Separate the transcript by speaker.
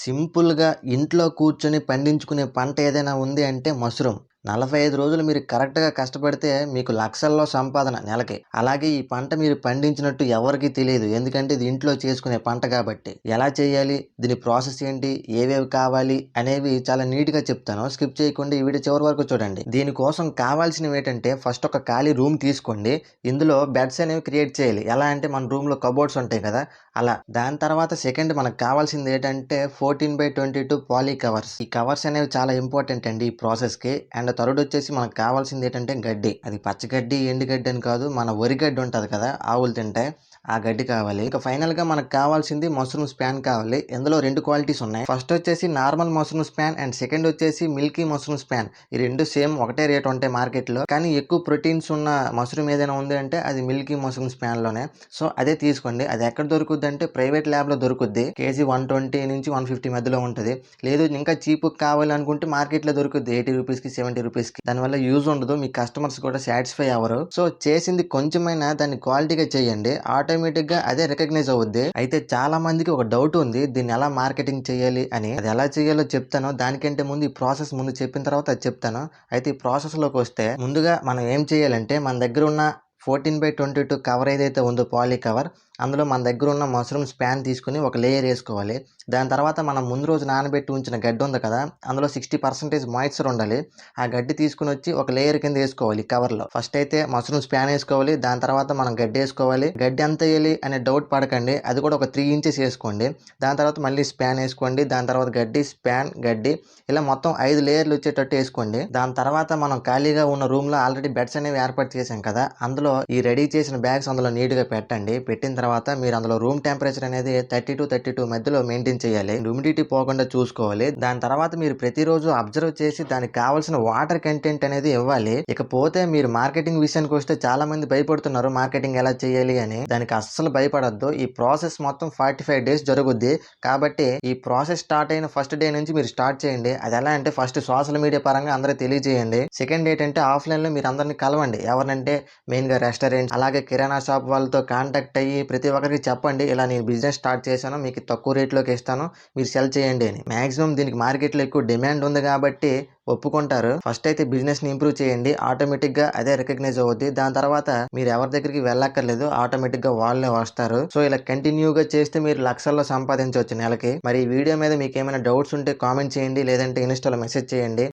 Speaker 1: సింపుల్గా ఇంట్లో కూర్చొని పండించుకునే పంట ఏదైనా ఉంది అంటే మష్రూమ్. నలభై ఐదు రోజులు మీరు కరెక్ట్గా కష్టపడితే మీకు లక్షల్లో సంపాదన నెలకి. అలాగే ఈ పంట మీరు పండించినట్టు ఎవరికి తెలియదు. ఎందుకంటే ఇది ఇంట్లో చేసుకునే పంట కాబట్టి. ఎలా చేయాలి? దీని ప్రాసెస్ ఏంటి? ఏవేవి కావాలి? అనేవి చాలా నీట్గా చెప్తాను. స్కిప్ చేయకుండా ఈ వీడియో చివరి వరకు చూడండి. దీనికోసం కావాల్సినవి ఏంటంటే ఫస్ట్ ఒక ఖాళీ రూమ్ తీసుకోండి. ఇందులో బెడ్స్ అనేవి క్రియేట్ చేయాలి. ఎలా అంటే మన రూమ్లో కబోర్డ్స్ ఉంటాయి కదా? అలా. దాని తర్వాత సెకండ్ మనకు కావాల్సింది ఏంటంటే fourteen by twenty two poly covers. ఈ కవర్స్ అనేవి చాలా ఇంపార్టెంట్ అండి ఈ ప్రాసెస్కి. అండ్ థర్డ్ వచ్చేసి మనకు కావాల్సింది ఏంటంటే గడ్డి. అది పచ్చగడ్డి ఎండుగడ్డి అని కాదు మన వరి గడ్డి ఉంటుంది కదా ఆవులు తింటాయి ఆ గడ్డి కావాలి. ఇంకా ఫైనల్గా మనకు కావాల్సింది మష్రూమ్ స్పాన్ కావాలి. ఇందులో రెండు క్వాలిటీస్ ఉన్నాయి. ఫస్ట్ వచ్చేసి normal mushroom spawn and second వచ్చేసి మిల్కీ మష్రూమ్ స్పాన్. ఈ రెండు సేమ్ ఒకటే రేట్ ఉంటాయి మార్కెట్లో కానీ ఎక్కువ ప్రోటీన్స్ ఉన్న మష్రూమ్ ఏదైనా ఉంది అంటే అది మిల్కీ మష్రూమ్ స్పాన్లోనే సో అదే తీసుకోండి. అది ఎక్కడ దొరుకుద్ది అంటే ప్రైవేట్ ల్యాబ్లో దొరుకుద్ది. కేజీ వన్ ట్వంటీ నుంచి వన్ ఫిఫ్టీ మధ్యలో ఉంటుంది. లేదు ఇంకా చీప్ కావాలి అనుకుంటే మార్కెట్లో దొరుకుద్ది. ఎయిటీ రూపీస్కి సెవెంటీ రూపీస్కి దానివల్ల యూజ్ ఉండదు. మీ కస్టమర్స్ కూడా సాటిస్ఫై అవ్వరు. సో చేసింది కొంచెమైనా దాన్ని క్వాలిటీగా చేయండి. ఆటోమేటిక్గా అదే రికగ్నైజ్ అవుద్ది. అయితే చాలా మందికి ఒక డౌట్ ఉంది దీన్ని ఎలా మార్కెటింగ్ చేయాలి అని. అది ఎలా చేయాలో చెప్తాను. దానికంటే ముందు ఈ ప్రాసెస్ ముందు చెప్పిన తర్వాత అది చెప్తాను. అయితే ఈ ప్రాసెస్లోకి వస్తే ముందుగా మనం ఏం చేయాలంటే మన దగ్గర ఉన్న fourteen by twenty two cover ఏదైతే ఉందో పాలీ కవర్ అందులో మన దగ్గర ఉన్న మష్రూమ్స్ ప్యాన్ తీసుకుని ఒక లేయర్ వేసుకోవాలి. దాని తర్వాత మనం ముందు రోజు నానబెట్టి ఉంచిన గడ్డి ఉంది కదా అందులో సిక్స్టీ పర్సెంటేజ్ మాయిశ్చర్ ఉండాలి. ఆ గడ్డి తీసుకుని వచ్చి ఒక లేయర్ కింద వేసుకోవాలి కవర్లో ఫస్ట్ అయితే మష్రూమ్స్ ప్యాన్ వేసుకోవాలి దాని తర్వాత మనం గడ్డి వేసుకోవాలి. గడ్డి ఎంత వేయాలి అనే డౌట్ పడకండి అది కూడా ఒక త్రీ ఇంచెస్ వేసుకోండి. దాని తర్వాత మళ్ళీ స్పాన్ వేసుకోండి దాని తర్వాత గడ్డి స్పాన్ గడ్డి ఇలా మొత్తం ఐదు లేయర్లు వచ్చేటట్టు వేసుకోండి. దాని తర్వాత మనం ఖాళీగా ఉన్న రూమ్లో ఆల్రెడీ బెడ్స్ అనేవి ఏర్పాటు చేసాం కదా అందులో ఈ రెడీ చేసిన బ్యాగ్స్ అందులో నీట్గా పెట్టండి. పెట్టిన తర్వాత తర్వాత మీరు అందులో రూమ్ టెంపరేచర్ అనేది థర్టీ టు థర్టీ టూ మధ్యలో మెయింటైన్ చేయాలి. హ్యూమిడిటీ పోకుండా చూసుకోవాలి. దాని తర్వాత మీరు ప్రతిరోజు అబ్జర్వ్ చేసి దానికి కావాల్సిన వాటర్ కంటెంట్ అనేది ఇవ్వాలి. ఇకపోతే మీరు మార్కెటింగ్ విషయానికి వస్తే చాలా మంది భయపడుతున్నారు మార్కెటింగ్ ఎలా చేయాలి అని. దానికి అస్సలు భయపడద్దు. ఈ ప్రాసెస్ మొత్తం ఫార్టీ ఫైవ్ డేస్ జరుగుద్ది. కాబట్టి ఈ ప్రాసెస్ స్టార్ట్ అయిన ఫస్ట్ డే నుంచి మీరు స్టార్ట్ చేయండి. అది ఎలా అంటే ఫస్ట్ సోషల్ మీడియా పరంగా అందరూ తెలియజేయండి. సెకండ్ ఏంటంటే ఆఫ్లైన్లో మీరు అందరిని కలవండి. ఎవరినంటే మెయిన్గా రెస్టారెంట్ అలాగే కిరాణా షాప్ వాళ్ళతో కాంటాక్ట్ అయ్యి ప్రతి ఒక్కరికి చెప్పండి ఇలా నేను బిజినెస్ స్టార్ట్ చేశాను మీకు తక్కువ రేట్లోకి ఇస్తాను మీరు సెల్ చేయండి అని. మాక్సిమం దీనికి మార్కెట్లో ఎక్కువ డిమాండ్ ఉంది కాబట్టి ఒప్పుకుంటారు. ఫస్ట్ అయితే బిజినెస్ని ఇంప్రూవ్ చేయండి ఆటోమేటిక్గా అదే రికగ్నైజ్ అవుద్ది. దాని తర్వాత మీరు ఎవరి దగ్గరికి వెళ్ళక్కర్లేదు ఆటోమేటిక్గా వాళ్ళే వస్తారు. సో ఇలా కంటిన్యూగా చేస్తే మీరు లక్షల్లో సంపాదించవచ్చు నెలకి. మరి ఈ వీడియో మీద మీకు ఏమైనా డౌట్స్ ఉంటే కామెంట్ చేయండి లేదంటే ఇన్స్టాలో మెసేజ్ చేయండి.